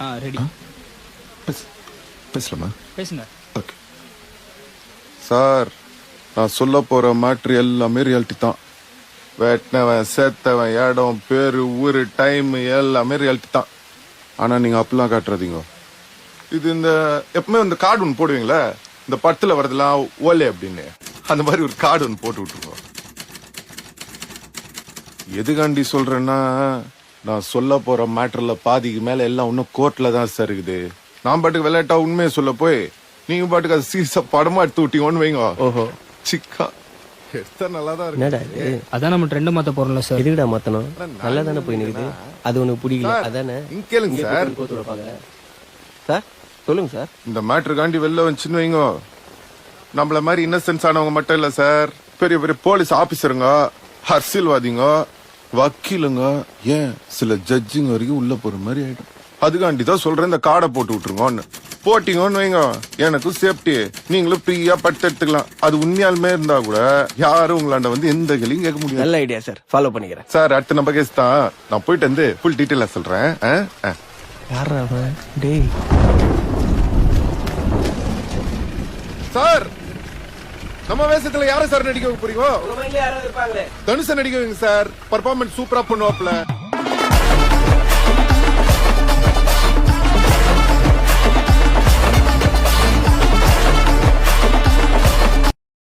ஆ ready பேச- பேசலாமா? பேசுங்க. ஓகே சார் நான் சொல்ல போற மேட்ரு எல்லாமே ரியாலிட்டி தான். வெட்டினவன் சேர்த்தவன் இடம் பேரு ஊரு டைம் எல்லாமே ரியாலிட்டி தான். ஆனா நீங்க அப்படிலாம் காட்டுறதீங்க. இது இந்த எப்பவுமே இந்த கார்டு ஒன்று போடுவீங்களே? இந்த படத்துல வரதெல்லாம் ஓலே அப்படின்னு. அந்த மாதிரி ஒரு கார்டு ஒன்று போட்டு விட்டுருக்கோம் எதுகாண்டி சொல்றேன்னா நான் சொல்ல போற மேட்டர்ல பாதிக்கு மேல எல்லாம் இன்னும் கோர்ட்ல தான் சார் இருக்குது. நான் பாட்டுக்கு விளையாட்டா உண்மையை சொல்ல போய் நீங்க பாட்டுக்கு அது சீச படமா எடுத்து விட்டீங்கன்னு வைங்க. ஓஹோ. சிக்கா எடுத்தா நல்லா தான் இருக்கு. என்னடா இது? அதான் நம்ம ட்ரெண்ட் மாத்த போறோம்ல சார். எதுக்குடா மாத்தணும்? நல்லா தானே போய் நிக்குது. அது உனக்கு பிடிக்கல. அதானே? இங்க கேளுங்க சார். சார் சொல்லுங்க சார். இந்த மேட்டருக்காண்டி வெளில வந்துச்சுன்னு வைங்க. நம்மள மாதிரி இன்னசென்ஸ் ஆனவங்க மட்டும் இல்ல சார். பெரிய பெரிய போலீஸ் ஆபீசருங்க அரசியல்வாதிங்க வக்கீலுங்க ஏன் சில ஜட்ஜிங்க வரைக்கும் உள்ள போற மாதிரி ஆயிடும். அதுக்காண்டி தான் சொல்றேன் இந்த காடை போட்டு விட்டுருங்கன்னு. போட்டீங்கன்னு வைங்க எனக்கும் சேஃப்டி நீங்களும் ஃப்ரீயா பட்டு எடுத்துக்கலாம். அது உண்மையாலுமே இருந்தா கூட யாரும் உங்களாண்ட வந்து எந்த கேள்வியும் கேட்க முடியாது. நல்ல ஐடியா சார் ஃபாலோ பண்ணிக்கிறேன். சார் அடுத்த நம்ம கேஸ் தான். நான் போயிட்டு வந்து ஃபுல் டீட்டெயிலா சொல்றேன். ஆ? ஆ. யாரா அவன்? டேய் சார் நம்ம வேஷத்துல யாரை சார் நடிக்க போறீங்க? தனுஷ நடிக்க வைங்க சார் பர்ஃபார்மன்ஸ் சூப்பரா பண்ணுவாப்ல